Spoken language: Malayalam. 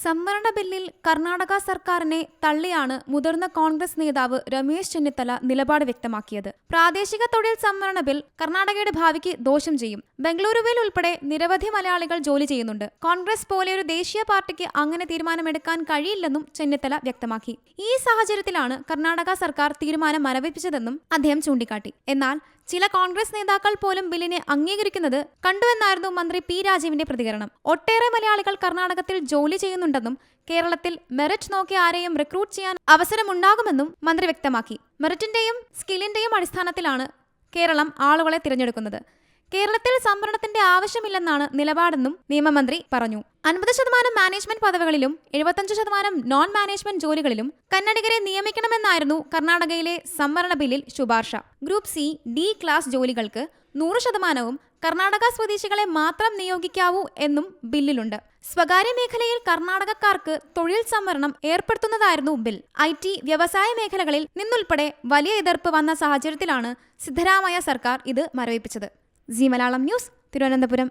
സംവരണ ബില്ലിൽ കർണാടക സർക്കാരിനെ തള്ളിയാണ് മുതിർന്ന കോൺഗ്രസ് നേതാവ് രമേശ് ചെന്നിത്തല നിലപാട് വ്യക്തമാക്കിയത്. പ്രാദേശിക തൊഴിൽ സംവരണ ബിൽ കർണാടകയുടെ ഭാവിക്ക് ദോഷം ചെയ്യും. ബംഗളൂരുവിൽ ഉൾപ്പെടെ നിരവധി മലയാളികൾ ജോലി ചെയ്യുന്നുണ്ട്. കോൺഗ്രസ് പോലെ ഒരു ദേശീയ പാർട്ടിക്ക് അങ്ങനെ തീരുമാനമെടുക്കാൻ കഴിയില്ലെന്നും ചെന്നിത്തല വ്യക്തമാക്കി. ഈ സാഹചര്യത്തിലാണ് കർണാടക സർക്കാർ തീരുമാനം മരവിപ്പിച്ചതെന്നും അദ്ദേഹം ചൂണ്ടിക്കാട്ടി. എന്നാൽ ചില കോൺഗ്രസ് നേതാക്കൾ പോലും ബില്ലിനെ അംഗീകരിക്കുന്നത് കണ്ടുവെന്നായിരുന്നു മന്ത്രി പി രാജീവിന്റെ പ്രതികരണം. ഒട്ടേറെ മലയാളികൾ കർണാടകത്തിൽ ജോലി ചെയ്യുന്നുണ്ടെന്നും കേരളത്തിൽ മെറിറ്റ് നോക്കി ആരെയും റിക്രൂട്ട് ചെയ്യാൻ അവസരമുണ്ടാകുമെന്നും മന്ത്രി വ്യക്തമാക്കി. മെറിറ്റിന്റെയും സ്കില്ലിന്റെയും അടിസ്ഥാനത്തിലാണ് കേരളം ആളുകളെ തിരഞ്ഞെടുക്കുന്നത്. കേരളത്തിൽ സംവരണത്തിന്റെ ആവശ്യമില്ലെന്നാണ് നിലപാടെന്നും നിയമമന്ത്രി പറഞ്ഞു. അൻപത് ശതമാനം മാനേജ്മെന്റ് പദവികളിലും എഴുപത്തഞ്ച് ശതമാനം നോൺ മാനേജ്മെന്റ് ജോലികളിലും കന്നഡിഗരെ നിയമിക്കണമെന്നായിരുന്നു കർണാടകയിലെ സംവരണ ബില്ലിൽ ശുപാർശ. ഗ്രൂപ്പ് സി ഡി ക്ലാസ് ജോലികൾക്ക് നൂറ് ശതമാനവും കർണാടക സ്വദേശികളെ മാത്രം നിയോഗിക്കാവൂ എന്നും ബില്ലിലുണ്ട്. സ്വകാര്യ മേഖലയിൽ കർണാടകക്കാർക്ക് തൊഴിൽ സംവരണം ഏർപ്പെടുത്തുന്നതായിരുന്നു ബിൽ. ഐ ടി വ്യവസായ മേഖലകളിൽ നിന്നുൾപ്പെടെ വലിയ എതിർപ്പ് വന്ന സാഹചര്യത്തിലാണ് സിദ്ധരാമയ്യ സർക്കാർ ഇത് മരവിപ്പിച്ചത്. G Malayalam news Thiruvananthapuram.